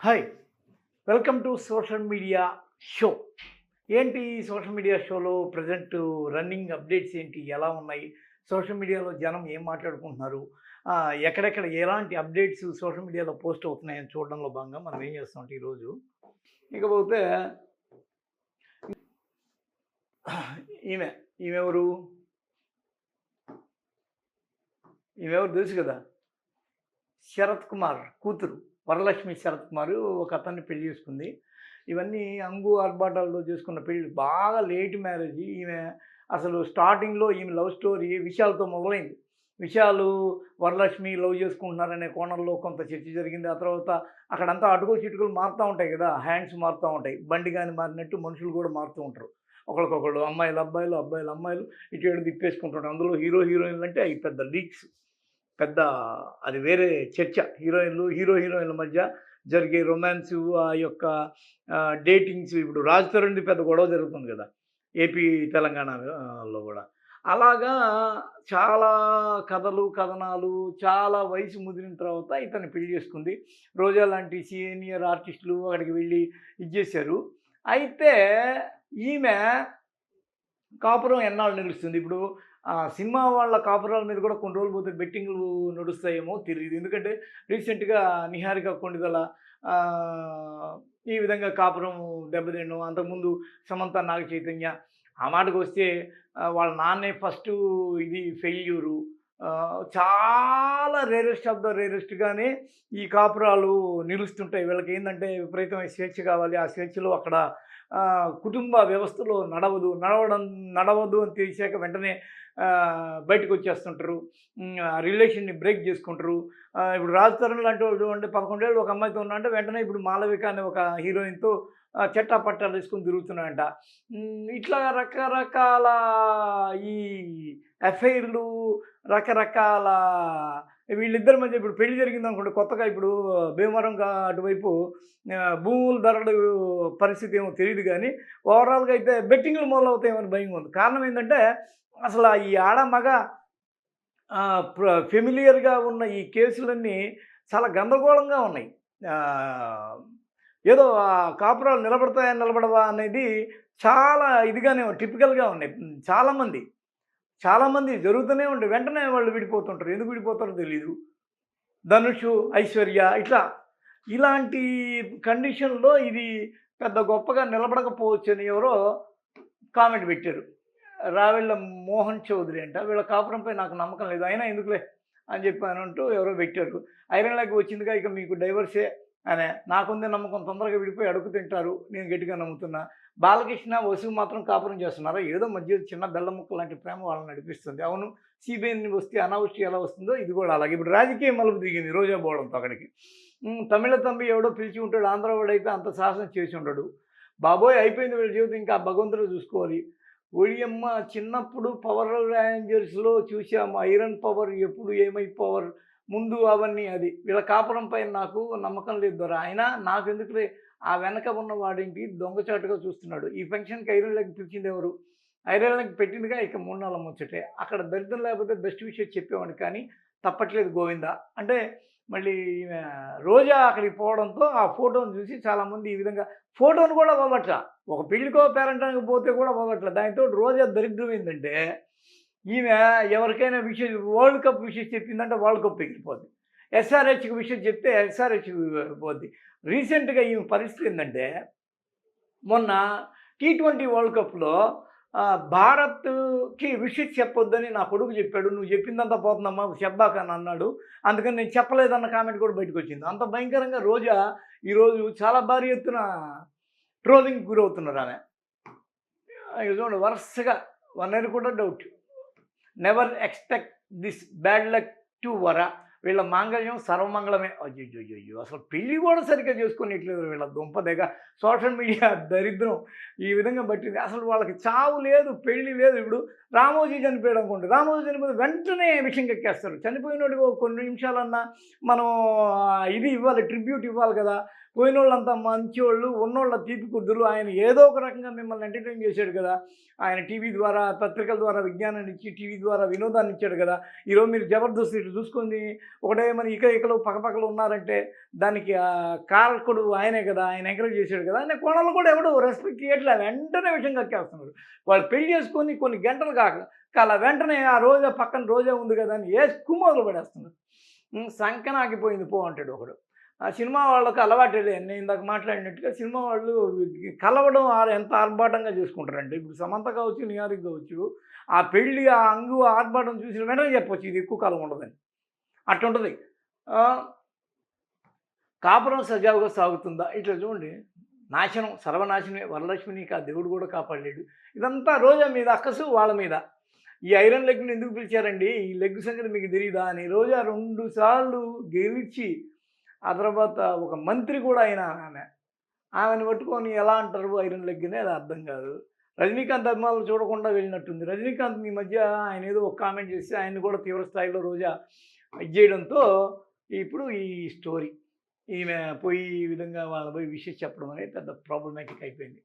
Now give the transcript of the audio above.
Hi welcome to social media show. ఏంటి social media షోలో present running updates ఏంటి ఎలా ఉన్నాయి సోషల్ మీడియాలో జనం ఏం మాట్లాడుకుంటున్నారు ఎక్కడెక్కడ ఎలాంటి అప్డేట్స్ సోషల్ మీడియాలో పోస్ట్ అవుతున్నాయని చూడడంలో భాగంగా మనం ఏం చేస్తాం ఈరోజు ఇకపోతే ఈమె ఈమెవరు ఈమెవరు ఈమె ఎవరు తెలుసు కదా శరత్ కుమార్ కూతురు. వరలక్ష్మి శరత్ కుమార్ ఒక అతన్ని పెళ్ళి చేసుకుంది. ఇవన్నీ అంగు ఆర్భాటాల్లో చేసుకున్న పెళ్ళి బాగా లేట్ మ్యారేజ్. ఈమె అసలు స్టార్టింగ్లో ఈమె లవ్ స్టోరీ విషయాలతో మొదలైంది. విషయాలు వరలక్ష్మి లవ్ చేసుకుంటున్నారనే కోణంలో కొంత చర్చ జరిగింది. ఆ తర్వాత అక్కడంతా అటుకులు చిటుకులు మారుతూ ఉంటాయి కదా హ్యాండ్స్ మారుతూ ఉంటాయి. బండి కానీ మారినట్టు మనుషులు కూడా మారుతూ ఉంటారు. ఒకరికొకళ్ళు అమ్మాయిలు అబ్బాయిలు అబ్బాయిలు అమ్మాయిలు ఇటు ఏడు తిప్పేసుకుంటుంటారు అందులో హీరో హీరోయిన్లు అంటే అవి పెద్ద లీక్స్. పెద్ద అది వేరే చర్చ. హీరోయిన్లు హీరో హీరోయిన్ల మధ్య జరిగే రొమాన్స్ ఆ యొక్క డేటింగ్స్ ఇప్పుడు రాజ్ తరుణ్ది పెద్ద గొడవ జరుగుతుంది కదా ఏపీ తెలంగాణలో కూడా. అలాగా చాలా కథలు కథనాలు చాలా వయసు ముదిరిన తర్వాత ఇతన్ని పెళ్ళి చేసుకుంది. రోజా లాంటి సీనియర్ ఆర్టిస్టులు అక్కడికి వెళ్ళి ఇచ్చేశారు అయితే ఈమె కాపురం ఎన్నాళ్ళు నిలుస్తుంది? ఇప్పుడు సినిమా వాళ్ళ కాపురాల మీద కూడా కొన్ని రోజులు పోతే బెట్టింగ్లు నడుస్తాయేమో తెలియదు ఎందుకంటే రీసెంట్గా నిహారిక కొండిదల ఈ విధంగా కాపురం దెబ్బతిండడం అంతకుముందు సమంత నాగ చైతన్య ఆ మాటకు వస్తే వాళ్ళ నాన్నే ఫస్ట్ ఇది ఫెయిల్యూరు. చాలా రేరెస్ట్ ఆఫ్ ద రేరెస్ట్గానే ఈ కాపురాలు నిలుస్తుంటాయి. వీళ్ళకి ఏంటంటే విపరీతమైన స్వేచ్ఛ కావాలి. ఆ స్వేచ్ఛలో అక్కడ కుటుంబ వ్యవస్థలో నడవదు. నడవడం నడవదు అని తెలిసాక వెంటనే బయటకు వచ్చేస్తుంటారు. రిలేషన్ని బ్రేక్ చేసుకుంటారు. ఇప్పుడు రాజతరణ్ లాంటి వాళ్ళు అంటే పదకొండేళ్ళు ఒక అమ్మాయితో ఉన్నాడంటే వెంటనే ఇప్పుడు మాలవిక అనే ఒక హీరోయిన్తో చెట్టా పట్టాలు వేసుకొని తిరుగుతున్నాయంట ఇట్లా రకరకాల ఈ ఎఫ్ఐఆర్లు రకరకాల వీళ్ళిద్దరి మధ్య ఇప్పుడు పెళ్ళి జరిగింది అనుకోండి కొత్తగా ఇప్పుడు భీమవరం అటువైపు భూములు భూముల ధరలు పరిస్థితి ఏమో తెలియదు కానీ ఓవరాల్గా అయితే బెట్టింగ్లు మొదలవుతాయేమని భయం ఉంది. కారణం ఏంటంటే అసలు ఈ ఆడ మగ ఫెమిలియర్గా ఉన్న ఈ కేసులన్నీ చాలా గందరగోళంగా ఉన్నాయి. ఏదో కాపురాలు నిలబడతాయని నిలబడవా అనేది చాలా ఇదిగానే టిపికల్గా ఉన్నాయి. చాలామంది చాలామంది జరుగుతూనే ఉంటాయి వెంటనే వాళ్ళు విడిపోతుంటారు. ఎందుకు విడిపోతారో తెలియదు ధనుషు ఐశ్వర్య ఇట్లా. ఇలాంటి కండిషన్లో ఇది పెద్ద గొప్పగా నిలబడకపోవచ్చు అని ఎవరో కామెంట్ పెట్టారు. రావెళ్ళ మోహన్ చౌదరి అంట. వీళ్ళ కాపురంపై నాకు నమ్మకం లేదు. అయినా ఎందుకులే అని చెప్పాను అంటూ ఎవరో పెట్టారు. ఐరన్ వచ్చిందిగా ఇక మీకు డైవర్సే అనే. నాకుందే నమ్మకం. తొందరగా విడిపోయి అడుగు తింటారు. నేను గట్టిగా నమ్ముతున్నా. బాలకృష్ణ వసువు మాత్రం కాపురం చేస్తున్నారా. ఏదో మధ్య చిన్న బెల్ల ముక్క లాంటి ప్రేమ వాళ్ళని నడిపిస్తుంది. అవును సిబిఐని వస్తే అనావృష్టి ఎలా వస్తుందో ఇది కూడా అలాగే. ఇప్పుడు రాజకీయ మలుపు దిగింది రోజా పోవడంతో అక్కడికి. తమిళ తంబి ఎవడో పిలిచి ఉంటాడు ఆంధ్ర వాడైతే అంత సాహసం చేసి ఉండడు. బాబోయ్ అయిపోయింది వీళ్ళ జీవితం ఇంకా భగవంతుడు చూసుకోవాలి. ఒడియమ్మ చిన్నప్పుడు పవర్ రేంజర్స్లో చూసాము ఐరన్ పవర్ ఎప్పుడు ఏమై పవర్ ముందు అవన్నీ అది. వీళ్ళ కాపురం పైన నాకు నమ్మకం లేదు దొర. ఆయన నాకు ఎందుకు ఆ వెనక ఉన్న వాడింటి దొంగచాటుగా చూస్తున్నాడు. ఈ ఫంక్షన్కి ఐరన్ పిలిచింది ఎవరు? ఐరన్ పెట్టిందిగా ఇక మూడు ముచ్చటే. అక్కడ దరిద్రం లేకపోతే బెస్ట్ విషయం చెప్పేవాడిని కానీ తప్పట్లేదు గోవింద. అంటే మళ్ళీ రోజా అక్కడికి పోవడంతో ఆ ఫోటోను చూసి చాలామంది ఈ విధంగా ఫోటోను కూడా వదలట్ల. ఒక పెళ్ళికో పేరంటానికి పోతే కూడా వదలట్ల. దానితో రోజా దరిద్రమైందంటే ఈమె ఎవరికైనా విషయం వరల్డ్ కప్ విషయం చెప్పిందంటే వరల్డ్ కప్ ఎగిరిపోద్ది. ఎస్ఆర్హెచ్కి విషయం చెప్తే ఎస్ఆర్హెచ్ పోద్ది. రీసెంట్గా ఈమె పరిస్థితి ఏంటంటే మొన్న టీ ట్వంటీ వరల్డ్ కప్లో భారత్కి విషయం చెప్పొద్దని నా కొడుకు చెప్పాడు. నువ్వు చెప్పిందంతా పోతుందమ్మా చెప్పాక అని అన్నాడు. అందుకని నేను చెప్పలేదన్న కామెంట్ కూడా బయటకు వచ్చింది. అంత భయంకరంగా రోజా ఈరోజు చాలా భారీ ఎత్తున ట్రోలింగ్ గురవుతున్నారు ఆమె. చూడండి వరుసగా వన్ ఇయర్ కూడా doubt. Never expect this bad luck to వర వీళ్ళ మాంగళ్యం సర్వమంగళమే. అయ్యో అయ్యో అసలు పెళ్ళి కూడా సరిగ్గా చేసుకునేట్లేదు వీళ్ళ దుంపదేగ సోషల్ మీడియా దరిద్రం. ఈ విధంగా పట్టింది. అసలు వాళ్ళకి చావు లేదు పెళ్ళి లేదు. ఇప్పుడు రామోజీ చనిపోయాడు అనుకోండి. రామోజీ చనిపోతే వెంటనే విషయం ఎక్కేస్తారు చనిపోయినట్టుగా కొన్ని నిమిషాలన్నా మనం ఇది ఇవ్వాలి ట్రిబ్యూట్ ఇవ్వాలి కదా. పోయిన వాళ్ళంతా మంచివాళ్ళు ఉన్నోళ్ళ తీపి కుద్దులు. ఆయన ఏదో ఒక రకంగా మిమ్మల్ని ఎంటర్టైన్ చేశాడు కదా. ఆయన టీవీ ద్వారా పత్రికల ద్వారా విజ్ఞానాన్ని ఇచ్చి టీవీ ద్వారా వినోదాన్ని ఇచ్చాడు కదా. ఈరోజు మీరు జబర్దస్త్ ఇటు చూసుకుంది ఒకటే మరి ఇక ఇకలు పక్కపక్కలు ఉన్నారంటే దానికి కారకుడు ఆయనే కదా ఆయన ఎంకరేజ్ చేశాడు కదా. ఆయన కోణాలు కూడా ఎవడు రెస్పెక్ట్ చేయట్లేదు వెంటనే విషయం కక్కేస్తున్నారు. వాళ్ళు పెళ్ళి చేసుకొని కొన్ని గంటలు కాక కాల వెంటనే ఆ రోజా పక్కన రోజా ఉంది కదా అని ఏ కుమ్మోలు పడేస్తున్నారు సంకనాకిపోయింది పో అంటాడు ఒకడు. ఆ సినిమా వాళ్ళకి అలవాటు నేను ఇందాక మాట్లాడినట్టుగా సినిమా వాళ్ళు కలవడం ఎంత ఆర్భాటంగా చేసుకుంటారంటే ఇప్పుడు సమంత కావచ్చు నిహారిక కావచ్చు ఆ పెళ్ళి ఆ అంగు ఆర్భాటం చూసిన వెంటనే చెప్పొచ్చు ఇది ఎక్కువ కాలం ఉండదని. అట్టుంటుంది. కాపురం సజావుగా సాగుతుందా? ఇట్లా చూడండి. నాశనం సర్వనాశనమే. వరలక్ష్మిని కా దేవుడు కూడా కాపాడలేడు. ఇదంతా రోజా మీద అక్కసు వాళ్ళ మీద. ఈ ఐరన్ లెగ్ని ఎందుకు పిలిచారండి? ఈ లెగ్ సంగతి మీకు తెలియదా అని రోజా రెండు సార్లు గెలిచి ఆ తర్వాత ఒక మంత్రి కూడా అయిన ఆమె. ఆమెను పట్టుకొని ఎలా అంటారు ఐరన్ లెగ్గినే అది అర్థం కాదు. రజనీకాంత్ అభిమానులు చూడకుండా వెళ్ళినట్టుంది. రజనీకాంత్ ఈ మధ్య ఆయన ఏదో ఒక కామెంట్ చేసి ఆయన కూడా తీవ్ర స్థాయిలో రోజా ఇది చేయడంతో ఇప్పుడు ఈ స్టోరీ ఈమె పోయి ఈ విధంగా వాళ్ళ పోయి విషయం చెప్పడం అనేది పెద్ద ప్రాబ్లమాటిక్ అయిపోయింది.